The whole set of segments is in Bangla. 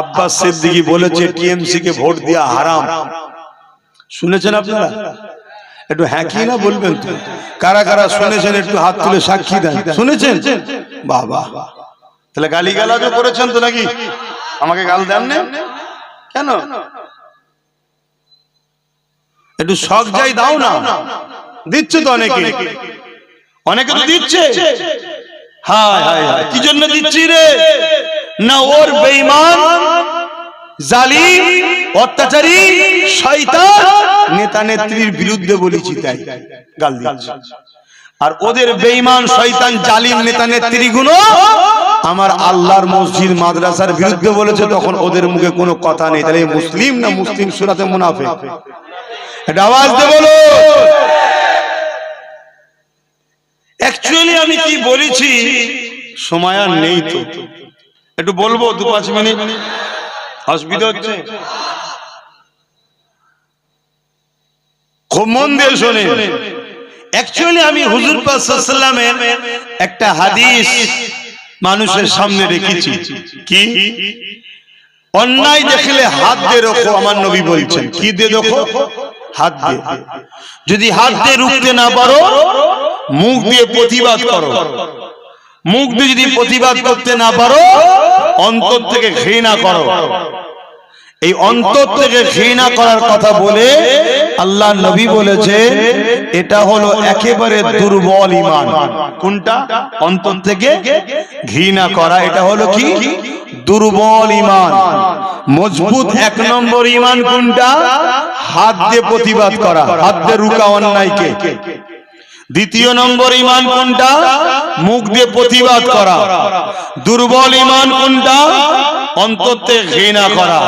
আব্বাস সিদ্দিকী বলেছে টিএমসি কে ভোট দেওয়া হারাম। শুনেছেন আপনারা? একটু হ্যাঁ কি না বলবেন তো? কারা কারা শুনেছেন, একটু হাত তুলে সাক্ষী দেন। শুনেছেন? বাবা। তাহলে গালি গালাজও করেছেন তো নাকি? আমাকে গাল দেন কেন? একটু শখ যাই দাও না। দিচ্ছে তো অনেকে। অনেকে তো দিচ্ছে। হায় হায় হায়। কি জন্য দিচ্ছি রে? না ওর বেঈমান, জালিম, অত্যাচারী, শয়তান, নেতা নেত্রীর বিরুদ্ধে বলেছি তাই। গাল আর ওদের বেঈমান, শয়তান, জালিম, নেতা নেত্রীগুলো আমার আল্লাহর মসজিদ, মাদ্রাসার বিরুদ্ধে বলেছে, তখন ওদের মুখে কোনো কথা নেই। তাহলে মুসলিম না মুসলিম সুরাতে মুনাফিক? এটা আওয়াজ দে বলো। অ্যাকচুয়ালি আমি কি বলেছি, সময় আর নেই তো। একটু বলব, দু পাঁচ মিনিট। অসুবিধা হচ্ছে। খুব মন দিয়ে শোনে। অ্যাকচুয়ালি আমি হুজুর পাসাল্লামের একটা হাদিস মানুষের সামনে রেখেছি। কি? অন্যায় দেখলে হাত দিয়ে রোখো, আমার নবী বলছেন। কি দিয়ে রোখো? হাত দিয়ে। যদি হাত দিয়ে রুখতে না পারো, মুখ দিয়ে প্রতিবাদ করো। মুখ দিয়ে যদি প্রতিবাদ করতে না পারো অন্তর থেকে ঘৃণা করো। এই অন্তর থেকে ঘৃণা করার কথা বলে আল্লাহ নবী বলেছে, এটা হলো একেবারে দুর্বল ইমান। কোনটা? অন্তর থেকে ঘৃণা করা। এটা হলো কি? দুর্বল ইমান। মজবুত এক নম্বর ইমান কোনটা? হাত দিয়ে প্রতিবাদ করা, হাত দিয়ে রুকা অন্যায়কে। দ্বিতীয় নম্বর ইমান কোনটা? মুখ দিয়ে প্রতিবাদ করা। দুর্বল ইমান কোনটা? অন্তর থেকে ঘৃণা করা।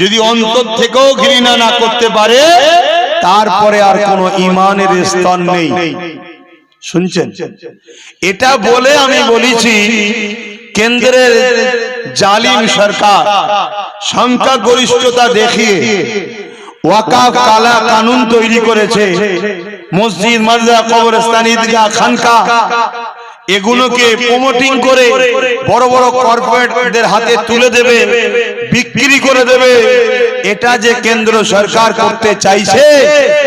যদি অন্তর থেকেও ঘৃণা না করতে পারে, তারপরে আর কোনো ইমানের স্তর নেই। শুনছেন? এটা বলে আমি বলেছি, কেন্দ্রের জালিম সরকার সংখ্যা গরিষ্ঠতা দেখিয়ে ওয়াকাফ কালা কানুন তৈরি করেছে। মসজিদ, মাদ্রাসা, কবরস্থান, ঈদগাহ, খানকা, এগুলোকে প্রমোটিং করে বড় বড় কর্পোরেটদের হাতে তুলে দেবে, বিক্রি করে দেবে। এটা যে কেন্দ্র সরকার করতে চাইছে,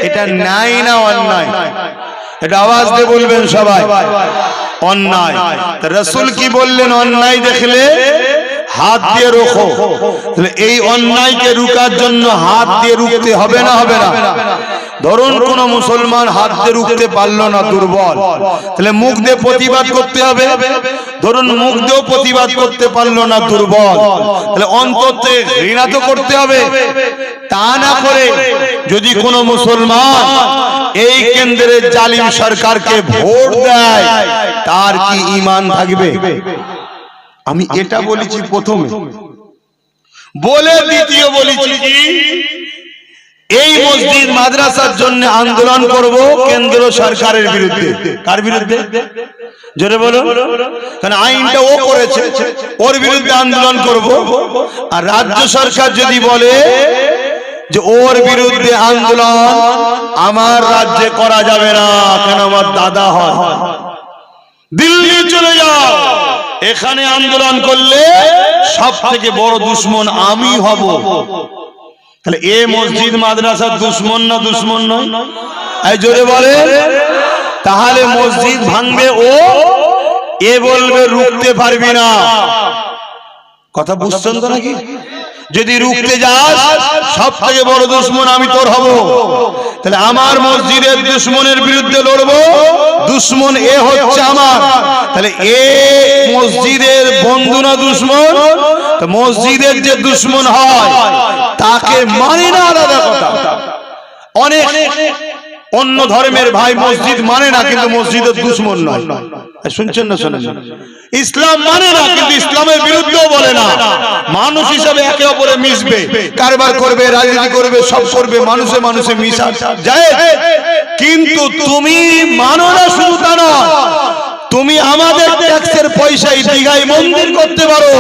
এটা নাই না অন্যায়। এটা আওয়াজ দিয়ে বলবেন সবাই, অন্যায়। রসুল কি বললেন, অন্যায় দেখলে? হাত দিয়ে রোখো। তাহলে এই অন্যায়কে রুকার জন্য হাত দিয়ে রুখতে হবে না হবে না? ধরুন কোন মুসলমান হাত দিয়ে রুখতে পারল না, দুর্বল। তাহলে মুখ দিয়ে প্রতিবাদ করতে হবে? ধরুন মুখ দিয়েও প্রতিবাদ করতে পারল না, দুর্বল। তাহলে অন্তর থেকে ঘৃণা তো করতে হবে? তা না করে যদি কোনো মুসলমান এই কেন্দ্রের জালিম সরকারকে ভোট দেয়, তার কি ইমান থাকবে? আমি এটা বলেছি প্রথমে। বলে দ্বিতীয় বলেছি। কি এই মসজিদ মাদ্রাসার জন্য আন্দোলন করব কেন্দ্র সরকারের বিরুদ্ধে। কার বিরুদ্ধে? জোরে বলো কারণ আইনটা ও করেছে। ওর বিরুদ্ধে আন্দোলন করব। আর রাজ্য সরকার যদি বলে যে ওর বিরুদ্ধে আন্দোলন আমার রাজ্যে করা যাবে না। কেন আমার দাদা হয়? দিল্লি চলে যাও। এখানে আন্দোলন করলে সব থেকে বড় দুশ্মন আমি হব। তাহলে এ মসজিদ, মাদ্রাসা দুশ্মন না দুশ্মন নয়? এই জোরে বলে তাহলে মসজিদ ভাঙবে ও এ বলবে, রুখতে পারবি না। কথা বুঝছেন তো নাকি? যদি রুখতে যাস, সব থেকে বড় দুশ্মন আমি তোর হব। তাহলে আমার মসজিদের দুশ্মনের বিরুদ্ধে লড়বো, দুশ্মন এ হচ্ছে আমার। তাহলে এ মসজিদের বন্ধু না দুশ্মন? মসজিদের যে দুশ্মন হয়, তাকে মানে না আলাদা কথা। অনেক অন্য ধর্মের ভাই মসজিদ মানে না, কিন্তু মসজিদের দুশ্মন নয়। শুনছেন না শোনেন? ইসলাম মানে না কিন্তু ইসলামের বিরুদ্ধেও বলে না। মানুষ হিসাবে একে অপরে মিশবে কারবার করবে রাজনীতি করবে সব করবে মানুষে মানুষে মিশা যায় কিন্তু তুমি মানো না শুধু তা নয় তুমি আমাদের ট্যাক্সের পয়সায় দীঘায় মন্দির করতে পারো।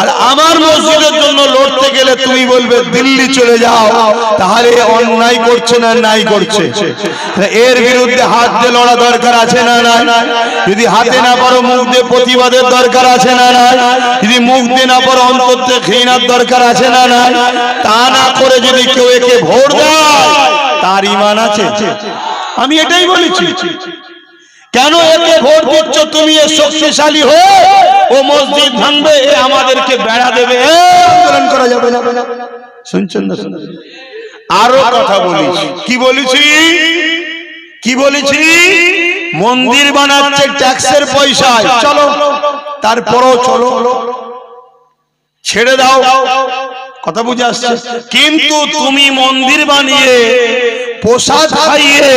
আর আমার মসজিদের জন্য লড়তে গেলে তুমি বলবে, দিল্লি চলে যাও। তাহলে অন্যায় করছে না নাই করছে? এর বিরুদ্ধে হাত দিয়ে লড়া দরকার আছে না না যদি হাতে না পারো, মুখ দিয়ে প্রতিবাদের দরকার আছে না না যদি মুখ দিয়ে না পারো, অন্তর দিয়ে ঘৃণার দরকার আছে না না তা না করে যদি কেউ একে ভোট দেয়, তার ইমান আছে? আমি এটাই বলেছি। কেন একে ভোট দিচ্ছ তুমি? এ শক্তিশালী হয়ে ও মসজিদ ভাঙবে, এ আমাদেরকে বেড়া দেবে। আন্দোলন করা যাবে না। শুনছেন না? শুনছেন? আরও কথা বলিস। কি বলেছি? কি বলেছি? মন্দির বানাচ্ছে ট্যাক্সের পয়সায়। চলো, তারপরও চলো। ছেড়ে দাও। কথা বুঝে আসছে? কিন্তু তুমি মন্দির বানিয়ে প্রসাদ খাইয়ে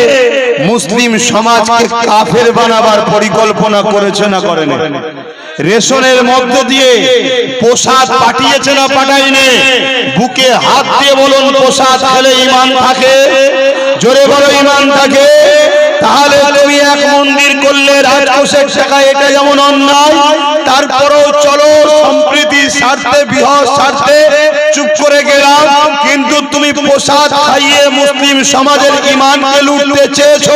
মুসলিম সমাজকে কাফের বানাবার পরিকল্পনা করেছে না করেনি। রেশনের মধ্য দিয়ে প্রসাদ পাঠিয়েছে না পাঠায়নি? বুকে হাত দিয়ে বলুন প্রসাদ খেলে ইমান থাকে? জোরে বলো ইমান থাকে? তাহলে তুমি এক মন্দির করলে রাজকোষের টাকা এটা যেমন অন্যায় তারপরেও চলো স্বার্থে বৃহৎ স্বার্থে চুপ করে গেলাম। কিন্তু তুমি প্রসাদ খাইয়ে মুসলিম সমাজের ইমানকে লুটতে চেয়েছো,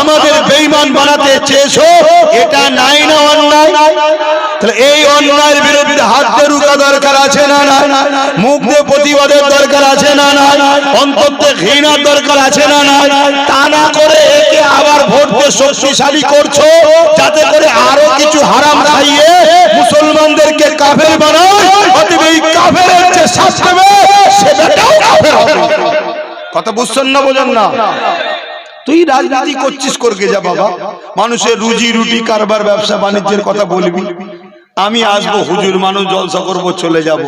আমাদের বেঈমান বানাতে চেয়েছো, এটা নাই না অন্যায়? তাহলে এই অন্যায়ের বিরুদ্ধে হাত দিয়ে রুকা দরকার আছে না না? মুখ দিয়ে প্রতিবাদের দরকার আছে না না? অন্তর দিয়ে ঘৃণার দরকার আছে না না? তা না করে একে আবার ভোট দিয়ে শক্তিশালী করছ, যাতে করে আরও কিছু হারাম খাইয়ে মুসলমানদেরকে কাফের বানায় কাফেরের যে সেটাও কাফের কথা বুঝছেন না, বোঝেন না? তুই রাজনীতি করছিস করকে যা বাবা? মানুষের রুজি রুটি কারবার ব্যবসা বাণিজ্যের কথা বলবি। আমি আসব হুজুর মানুষ জলসা করব চলে যাব।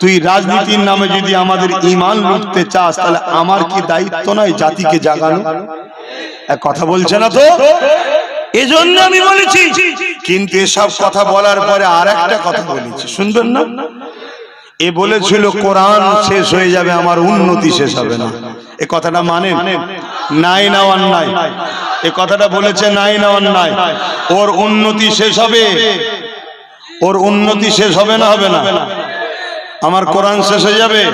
তুই রাজনীতির নামে যদি আমাদের ইমান লুটতে চাস তাহলে আমার কি দায়িত্ব নয় জাতিকে জাগানো? এক কথা বলছে না তো? এজন্য আমি বলেছি। কিন্তু এসব কথা বলার পরে আর একটা কথা বলেছি। শুনবেন না? এ বলেছিল কোরআন শেষ হয়ে যাবে আমার উন্নতি শেষ হবে না। এ কথাটা মানে নাই না অন্যায় এ কথাটা বলেছে নাই না অন্যায় ওর উন্নতি শেষ হবে। ওর উন্নতি শেষ হবে না হবে না। আমার কোরআন শেষ হয়ে যাবে।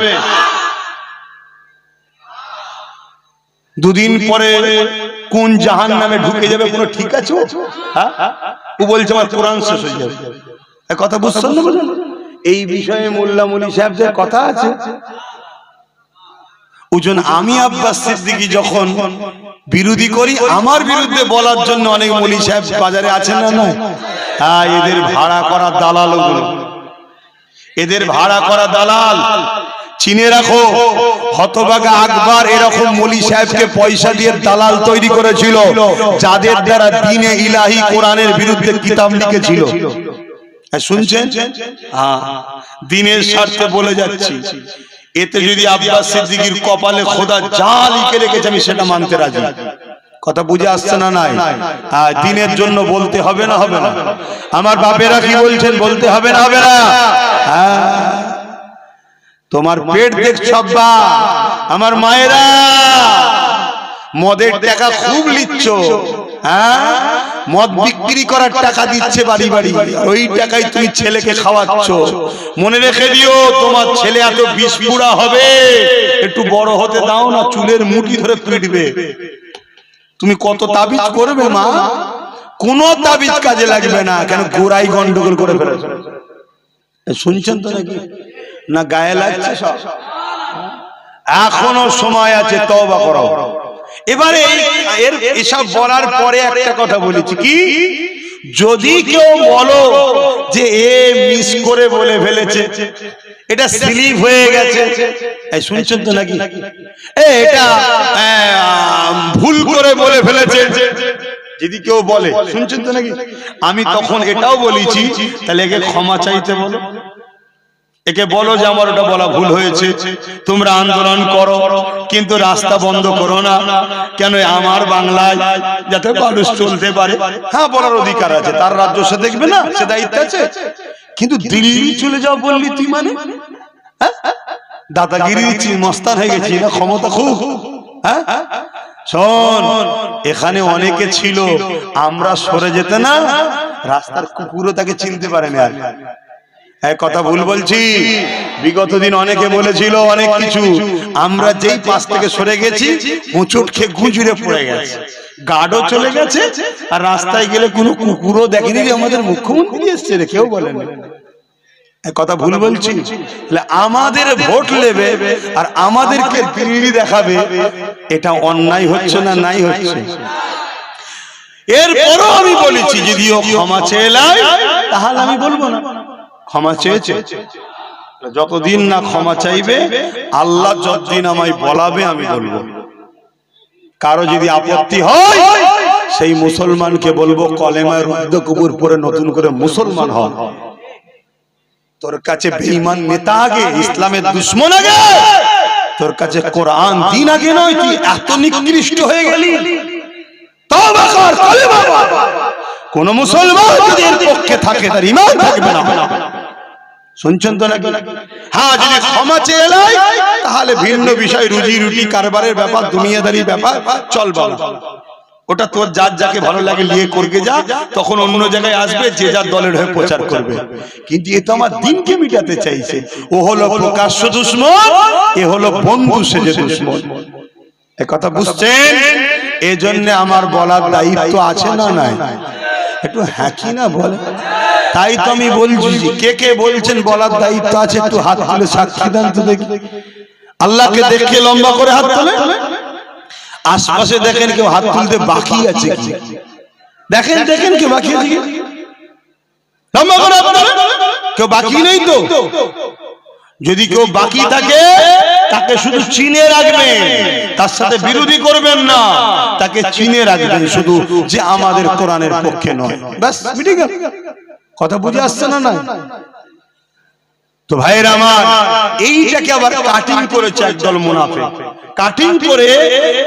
দুদিন পরে কোন জাহান নামে ঢুকে যাবে কোনো ঠিক আছে ও? হ্যাঁ? বলছে আমার কোরআন শেষ হয়ে যাবে। কথা বুঝছেন এই বিষয়ে মোল্লা মুলি সাহেবদের কথা আছে। ওজন আমি আব্বাস সিদ্দিকি যখন বিরোধী করি আমার বিরুদ্ধে বলার জন্য অনেক মলি সাহেব বাজারে আছেন না নয়? হ্যাঁ এদের ভাড়া করা দালাল এদের ভাড়া করা দালাল। চিনে রাখো হতবাগা আকবর এরকম মলি সাহেবকে পয়সা দিয়ে দালাল তৈরি করেছিল। যাদের দ্বারা দিনে ইলাহি কোরআনের বিরুদ্ধে কিতাব লিখেছিল। হ্যাঁ, শুনছেন? হ্যাঁ দিনের স্বার্থে বলে যাচ্ছি। এতে যদি আব্বাস সিদ্দিকির কপালে খোদা যা লিখে রেখেছে, আমি সেটা মানতে রাজি। কথা বুঝে আসছে না নাই? দিনের জন্য বলতে হবে না হবে না। আমার বাপেরা কি বলছেন, বলতে হবে না হবে না? হ্যাঁ। তোমার পেট দেখছ, আব্বা? আমার মায়েরা? মদের টাকা খুব লিচ্ছ। হ্যাঁ? মদ বিক্রি করার টাকা দিচ্ছে বাড়ি বাড়ি। ওই টাকায় তুমি ছেলেকে খাওয়াচ্ছ। মনে রেখে দিও তোমার ছেলে এত বিস্ফুরা হবে। একটু বড় হতে দাও না চুলের মুঠি ধরে পিটবে তুমি কত তাবিজ করবে মা? কোনো তাবিজ কাজে লাগবে না কেন গোড়াই গন্ডগোল করে ফেলেছে শুনছেন তো নাকি? না গায়ে লাগছে সব? এখনও সময় আছে তওবা করো। এবারে এর এসব বলার পরে একটা কথা বলেছি কি? যদি কেউ বলো যে এ মিস করে বলে ফেলেছে এটা স্লিপ হয়ে গেছে। এই শুনছেন তো নাকি? এ এটা ভুল করে বলে ফেলেছে। যদি কেউ বলে শুনছেন তো নাকি? আমি তখন এটাও বলেছি তাহলে একে ক্ষমা চাইতে বলো। একে বলো যে আমার ওটা বলা ভুল হয়েছে। তোমরা আন্দোলন করো, কিন্তু রাস্তা বন্ধ করো না। কেন আমার বাংলায়? যাতে মানুষ চলতে পারে। হ্যাঁ বলার অধিকার আছে, তার রাজ্য সে দেখবে না, সে দায়িত্ব আছে। কিন্তু দিল্লি চলে যাও বললি তুই মানে? হ্যাঁ? দাদাগিরি দিচ্ছি মস্তান হয়ে গেছি না ক্ষমতা খুব। হ্যাঁ? শোন, এখানে অনেকে ছিল, আমরা সরে যেতে না। রাস্তার কুকুরও তাকে চিনতে পারে না আর। এক কথা ভুল বলছি। বিগত দিন অনেকে বলেছিল অনেক কিছু। আমরা যেই পাশ থেকে সরে গেছি মুচুট খেয়ে গুজুরে পড়ে গেছে। গার্ডও চলে গেছে আর রাস্তায় গেলে কোনো কুকুরও দেখেনি যে আমাদের মুখ্যমন্ত্রী এসছে রে কেউ বলেন এক কথা ভুল বলছি। আমাদের ভোট নেবে আর আমাদেরকে দিল্লি দেখাবে এটা অন্যায় হচ্ছে না নাই হচ্ছে? এরপরও আমি বলেছি যদিও ক্ষমা চেয়ে তাহলে আমি বলব না ক্ষমা চেয়েছে? যতদিন না ক্ষমা চাইবে আল্লাহ যতদিন আমায় বলাবে আমি বলব। কারও যদি আপত্তি হয় সেই মুসলমানকে বলব কলেমায় রুদ্দ কুকুর পরে নতুন করে মুসলমান হন তোর কাছে বেঈমান নেতা আগে ইসলামের দুশ্মন আগে। তোর কাছে কোরআন দিন আগে নয় তুই এত নিকৃষ্ট হয়ে গেলি। তওবা কর কলেমা পড়। কোন মুসলমান যদি এর পক্ষে থাকে তার ইমান থাকবে না। শুনছেন তো নাকি? হ্যাঁ যদি ক্ষমা চেয়ে এলাই, তাহলে ভিন্ন বিষয় রুজি রুটি কারবারের ব্যাপার দুনিয়াদারি ব্যাপার চল বল ওটা তোর যার যাকে ভালো লাগে নিয়ে করবে যা তখন অন্য জায়গায় আসবে যে যার দলের হয়ে প্রচার করবে। কিন্তু এ তো আমার দিনকে মিটাতে চাইছে। ও হলো প্রকাশ্য দুশ্মন এ হলো বন্ধু সেজে দুশ্মন। এ কথা বুঝছেন? এজন্য আমার বলার দায়িত্ব আছে না নাই? একটু হ্যাকি না বলে? তাই তো আমি বলছি কে কে বলছেন বলার দায়িত্ব আছে একটু হাত তুলে সাক্ষী দেন তো দেখি। আল্লাহকে দেখে লম্বা করে হাত তোলে আশপাশে দেখেন কেউ হাত তুলতে বাকি আছে কি? দেখেন দেখেন কেউ বাকি আছে লম্বা করে। কেউ বাকি নেই তো? যদি কেউ বাকি থাকে তাকে শুধু চিনে রাখবেন। তার সাথে বিরোধী করবেন না। তাকে চিনে রাখবেন শুধু যে আমাদের কোরআনের পক্ষে নয়। ব্যাস মিটে কথা বুঝে আসছে না না তো ভাইয়ের আমার এইটাকে আবার কাটিং করেছে একদল মুনাফে কাটিং করে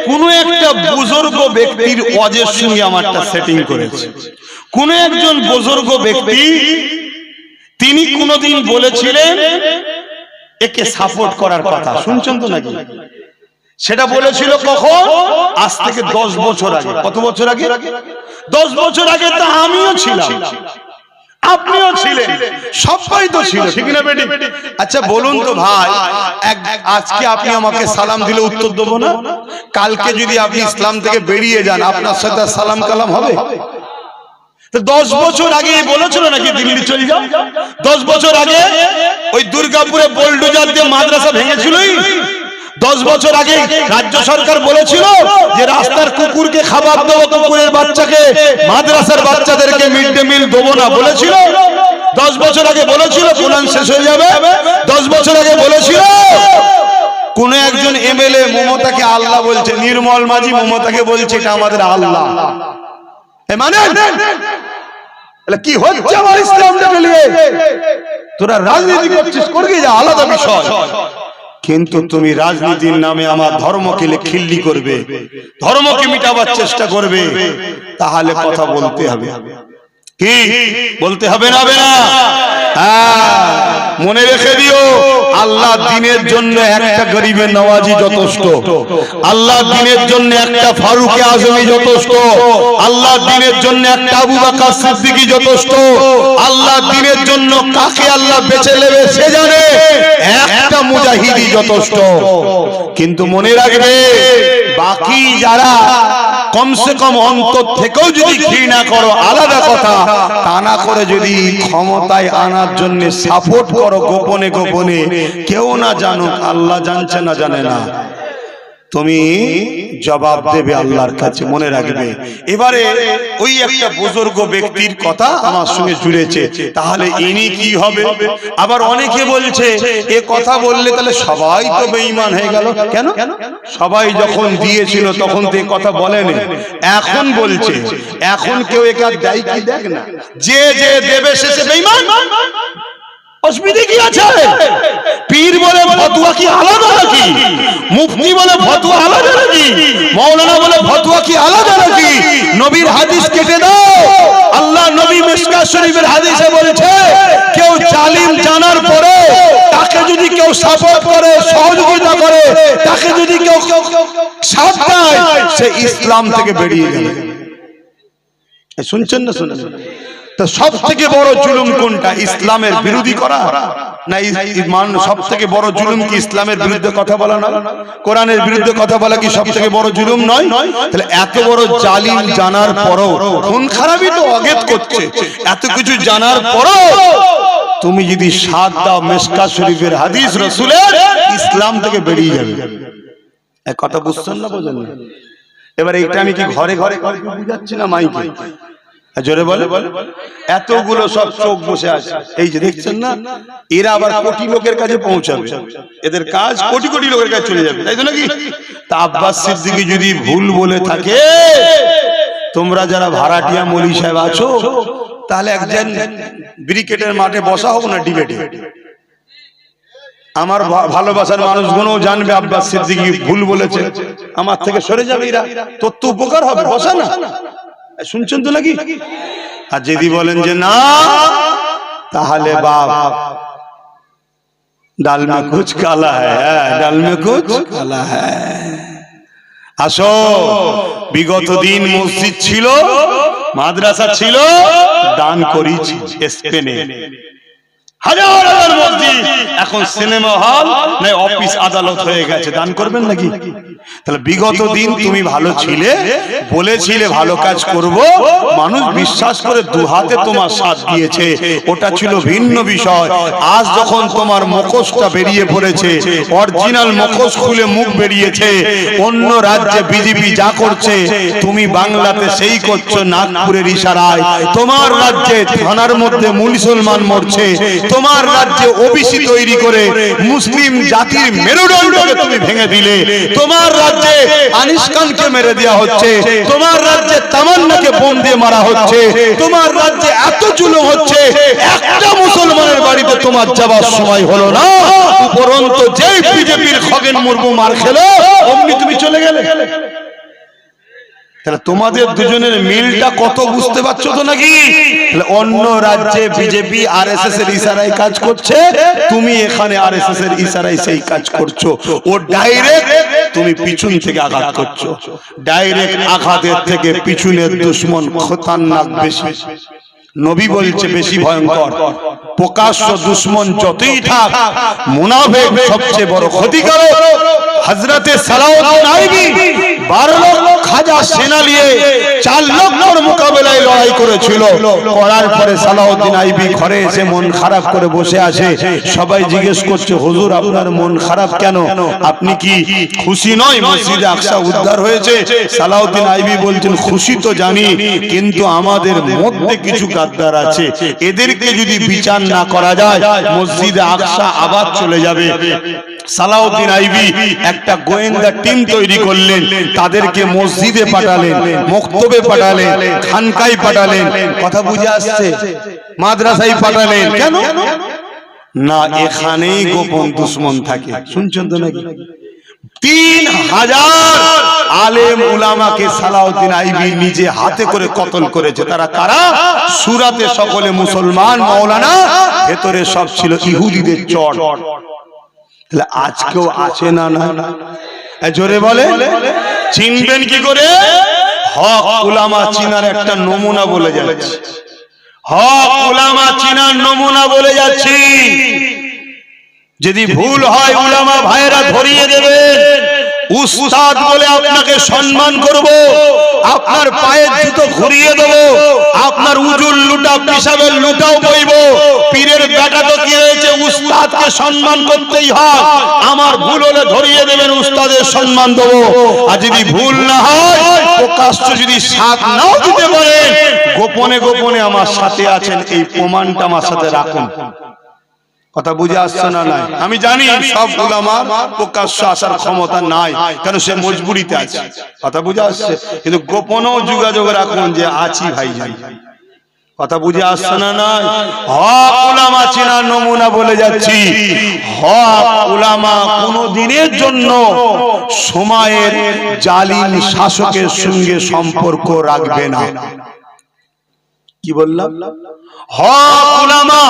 কোন একটা বুজুর্গ ব্যক্তির অজের সঙ্গে আমারটা সেটিং করেছে। কোন একজন বুজুর্গ ব্যক্তি তিনি কোনদিন বলেছিলেন একে সাপোর্ট করার কথা। শুনছেন তো নাকি? সেটা বলেছিল কখন? আজ থেকে দশ বছর আগে। কত বছর আগে? দশ বছর আগে? তা আমিও ছিলাম। আপনিও ছিলেন। সবাই তো ছিল ঠিক না বেটি? আচ্ছা বলুন তো ভাই এক- আজকে আপনি আমাকে সালাম দিলে উত্তর দেবো না? কালকে যদি আপনি ইসলাম থেকে বেরিয়ে যান আপনার সাথে সালাম কালাম হবে? তো দশ বছর আগে বলেছিল নাকি দিল্লি চলে যাও দশ বছর আগে ওই দুর্গাপুরে বোলডোজার দিয়ে মাদ্রাসা ভেঙেছিলই। দশ বছর আগে রাজ্য সরকার বলেছিল যে রাস্তার কুকুরকে খাবার দেবো কুকুরের বাচ্চাকে, মাদ্রাসার বাচ্চাদেরকে মিড ডে মিল দেবো না বলেছিল। দশ বছর আগে বলেছিল কোরআন শেষ হয়ে যাবে। দশ বছর আগে বলেছিল কোন একজন এমএলএ মমতাকে আল্লাহ বলছে, নির্মল মাঝি মমতাকে বলছে, এটা আমাদের আল্লাহ। মানে কি হচ্ছে আমার তোরা রাজনীতি করছিস, করবি যা আলাদা বিষয়। কিন্তু তুমি রাজনীতির নামে আমার ধর্মকে খিল্লি করবে, ধর্মকে মিটাবার চেষ্টা করবে, তাহলে কথা বলতে হবে। কি? বলতে হবে না। হ্যাঁ মনে রেখে দিও, আল্লাহ দিনের জন্য একটা গরিবের নওয়াজি যথেষ্ট। আল্লাহ দিনের জন্য একটা ফারুকে আজমি যথেষ্ট। আল্লাহ দিনের জন্য একটা আবু বাকার সিদ্দিকী যথেষ্ট। আল্লাহ দিনের জন্য কাকে আল্লাহ বেছে নেবে সে জানে। একটা মুজাহিদি যথেষ্ট। কিন্তু মনে রাখবে বাকি যারা কমসে কম অন্তর থেকেও যদি ঘৃণা করো, আলাদা কথা। তা না করে যদি ক্ষমতায় আনার জন্য সাপোর্ট করো গোপনে গোপনে। কেউ না জানুক, আল্লাহ জানছে না জানে না। তুমি জবাব দেবে আল্লাহর কাছে মনে রাখবে। এবারে ওই একটা বুজুর্গ ব্যক্তির কথা আমার সঙ্গে জুড়েছে। তাহলে ইনি কি হবে? আবার অনেকে বলছে এ কথা বললে তাহলে সবাই তো বেঈমান হয়ে গেল। কেন? সবাই যখন দিয়েছিল তখন তো কথা বলেনি। এখন বলছে এখন কেউ একা দেয় কি দেখ না? যে যে দেবে সে বেঈমান। অসুবিধে কি আছে? পীর বলে ফতুয়া কি আলাদা নাকি? মুফতি বলে ফতুয়া আলাদা নাকি? মৌলানা বলে ফতুয়া কি আলাদা নাকি? নবীর হাদিস কেটে দাও। আল্লাহ নবী মিসকা শরীফের হাদিসে বলেছে, কেউ জালিম জানার পরে তাকে যদি কেউ সাপোর্ট করে, সহযোগিতা করে, তাকে যদি কেউ সাথ দেয়, সে ইসলাম থেকে বেরিয়ে গেল শুনছেন না শুনছেন? তো সব থেকে বড় জুলুম কোনটা? ইসলামের বিরোধী করা? না সব থেকে বড় জুলুম কি ইসলামের বিরুদ্ধে কথা বলা নয়? কোরআনের বিরুদ্ধে কথা বলা কি সব থেকে বড় জুলুম নয়? তাহলে এত বড় জালিম জানার পরও খুন খারাপই তো অগেত করছে। এত কিছু জানার পরও তুমি যদি সাত দাও মেসকা শরীফের হাদিস রসুলের, ইসলাম থেকে বেরিয়ে যাবে। কথা বুঝছেন না বোঝেন না এবার এইটা আমি কি ঘরে ঘরে বুঝাচ্ছি না মাইকে? জোরে বলে। এতগুলো সব চোখ বসে আছে। এই যে দেখছেন না এরা আবার কোটি লোকের কাছে পৌঁছাবে। এদের কাজ কোটি কোটি লোকের কাছে চলে যাবে। তাই তো নাকি? তা আব্বাস সিদ্দিকী যদি ভুল বলে থাকে তোমরা যারা ভাড়াটিয়া মলি সাহেব আছো তাহলে একজন ব্রিকেটের মাঠে বসা হোক না ডিবেটে। আমার ভালোবাসার মানুষগুলো জানবে আব্বাস সিদ্দিকী ভুল বলেছে। আমার থেকে সরে যাবে এরা। তোর তো উপকার হবে বসা না। শুনছেন তো নাকি? আর যদি বলেন যে না তাহলে বাপ। ডাল মে কুচ কালা হ্যাঁ ডাল মে কুচ কালা হ্যাঁ আসো বিগত দিন মসজিদ ছিল মাদ্রাসা ছিল দান করেছি স্পেনে। হাজার হাজার মসজিদ। এখন সিনেমা হল না অফিস আদালত হয়ে গেছে। দান করবেন নাকি? তাহলে বিগত দিন তুমি ভালো ছিলে বলেছিলে ভালো কাজ করব। মানুষ বিশ্বাস করে দু হাতে তোমার সাথ দিয়েছে। ওটা ছিল ভিন্ন বিষয়। আজ যখন তোমার মুখোশটা বেরিয়ে পড়েছে অরিজিনাল মুখোশ খুলে মুখ বেরিয়েছে। অন্য রাজ্যে বিজেপি যা করছে তুমি বাংলাতে সেই করছ নাগপুরের ইশারায়। তোমার রাজ্যে থানার মধ্যে মুসলমান মরছে। তোমার রাজ্যে ওবিসি তৈরি করে মুসলিম জাতির মেরুদণ্ডকে তুমি ভেঙে দিলে। তোমার রাজ্যে আনিস মেরে দেওয়া হচ্ছে। তোমার রাজ্যে তামান্নাকে বোম দিয়ে মারা হচ্ছে। তোমার রাজ্যে এত জুলুম হচ্ছে। একটা মুসলমানের বাড়িতে তোমার যাবার সময় হলো না। উপরন্ত যেই বিজেপির খগেন মুর্মু মার খেলো, অমনি তুমি চলে গেলে। তাহলে তোমাদের দুজনের মিলটা কত বুঝতে পারছ তো নাকি? অন্য রাজ্যে বিজেপি আরএসএস এর ইশারায় কাজ করছে। তুমি এখানে আরএসএস এর ইশারায় সেই কাজ করছ। ও ডাইরেক্ট তুমি পিছন থেকে আঘাত করছ। ডাইরেক্ট আঘাতের থেকে পিছনের দুশ্মন খতারনাক বেশি। নবী বলছে বেশি ভয়ঙ্কর। প্রকাশ্য দুশ্মন যতই থাক মুনাফেক সবচেয়ে বড় ক্ষতিকারক হজরতে সালাউদ্দিন আইবি বারো লক্ষ খাজা সেনা নিয়ে চার লক্ষর মোকাবেলায় লড়াই করেছিল। করার পরে আইবি ঘরে এসে মন খারাপ করে বসে আছে। সবাই জিজ্ঞেস করছে, হুজুর, আপনার মন খারাপ কেন? আপনি কি খুশি নয়? মসজিদে আকসা উদ্ধার হয়েছে। সালাউদ্দিন আইবি বলছেন, খুশি তো জানি, কিন্তু আমাদের মধ্যে কিছু গাদ্দার আছে। এদেরকে যদি বিচার না করা যায়, মসজিদে আকসা আবার চলে যাবে। সালাউদ্দিন আইবি একটা গোয়েন্দা টিম তৈরি করলেন তাদেরকে মসজিদে পাঠালেন মক্তবে পাঠালেন খানকাই পাঠালেন কথা বুঝে আসছে মাদ্রাসায় পাঠালেন। কেন? না এখানেই গোপন দুশ্মন থাকে। শুনছেন তো নাকি? তিন হাজার আলেম উলামাকে সালাউদ্দিন আইবি নিজে হাতে করে কতল করেছে। তারা কারা? সুরাতে সকলে মুসলমান মাওলানা ভেতরে সব ছিল ইহুদিদের চট তাহলে আজকেও আছে না না জোরে বলে? চিনবেন কি করে? হক উলামা চিনার একটা নমুনা বলে যাচ্ছি। হক উলামা চিনার নমুনা বলে যাচ্ছি। যদি ভুল হয় উলামা ভাইরা ধরিয়ে দেবেন। উস্তাদ বলে আপনাকে সম্মান করব। আপনার পায়ের জুতো ঘুরিয়ে দেব। আপনার উজুর লুটা পিসাবের লুটাও বইব। পীরের বেটা তো কি হয়েছে? উস্তাদকে সম্মান করতেই হয়। আমার ভুল হলে ধরিয়ে দেবেন, উস্তাদের সম্মান দেব। আর যদি ভুল না হয়, প্রকাশ্য যদি সাথ নাও দিতে পারেন, গোপনে গোপনে আমার সাথে আছেন, এই প্রমাণটা আমার সাথে রাখুন। কথা বুঝে আসছে না নাই? আমি জানি সব উলামা প্রকাশ্য আসার ক্ষমতা নাই কেন সে মজবুরিতে আছে। কথা বুঝে আসছে? কিন্তু গোপনও যোগাযোগ রাখুন যে আছি ভাই যাই কথা বুঝে আসছে না নাই? হক উলামা চেনার নমুনা বলে যাচ্ছি। হক উলামা কোন দিনের জন্য সময়ের জালিম শাসকের সঙ্গে সম্পর্ক রাখবে না। কি বললাম? হক উলামা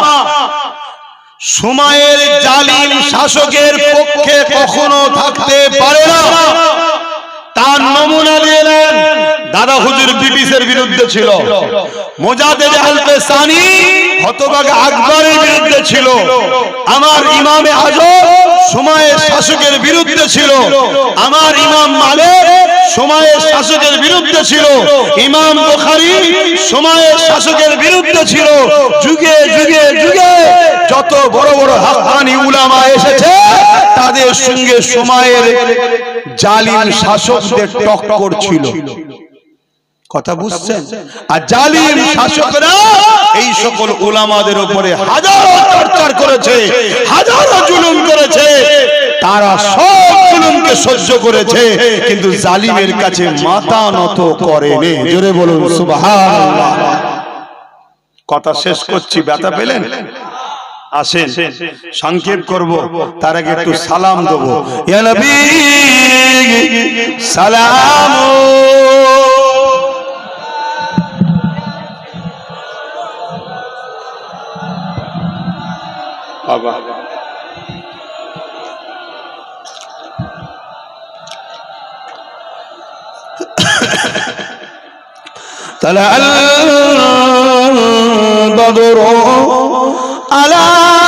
সময়ের জালিম শাসকের পক্ষে কখনো থাকতে পারে না। তার নমুনা দিলেন দাদা হুজুর ব্রিটিশের বিরুদ্ধে ছিল। মোজাদেদ আলপে সানি হতবাগ আকবরের বিরুদ্ধে ছিল। আমার ইমামে আজম সময়ের শাসকের বিরুদ্ধে ছিল। আমার ইমাম মালিক সময়ের শাসকের বিরুদ্ধে ছিল। ইমাম বোখারি সময়ের শাসকের বিরুদ্ধে ছিল। যুগে যুগে যুগে যত বড় বড় হাক্কানি উলামা এসেছে, তাদের সঙ্গে সময়ের জালিম শাসকদের টক্কর ছিল। কথা বুঝছেন? আর জালিম শাসকরা এই সকল ওলামাদের উপরে হাজারো টর্চার করেছে হাজারো জুলুম করেছে তারা সব জুলুমকে সহ্য করেছে কিন্তু জালিমের কাছে মাথা নত করেনি। জোরে বলুন সুবহানাল্লাহ। কথা শেষ করছি ব্যথা পেলেন? আসেন সংক্ষেপ করব তার আগে একটু সালাম দেবো। ইয়া নবী সালাম বাবা طلع البدر علينا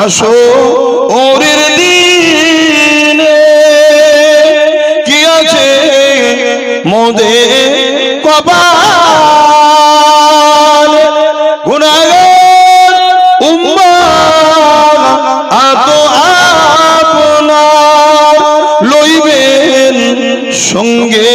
হাসরের দিনে কি আছে মোদে কপাল? উম্মা আত আপনার লইবেন সঙ্গে।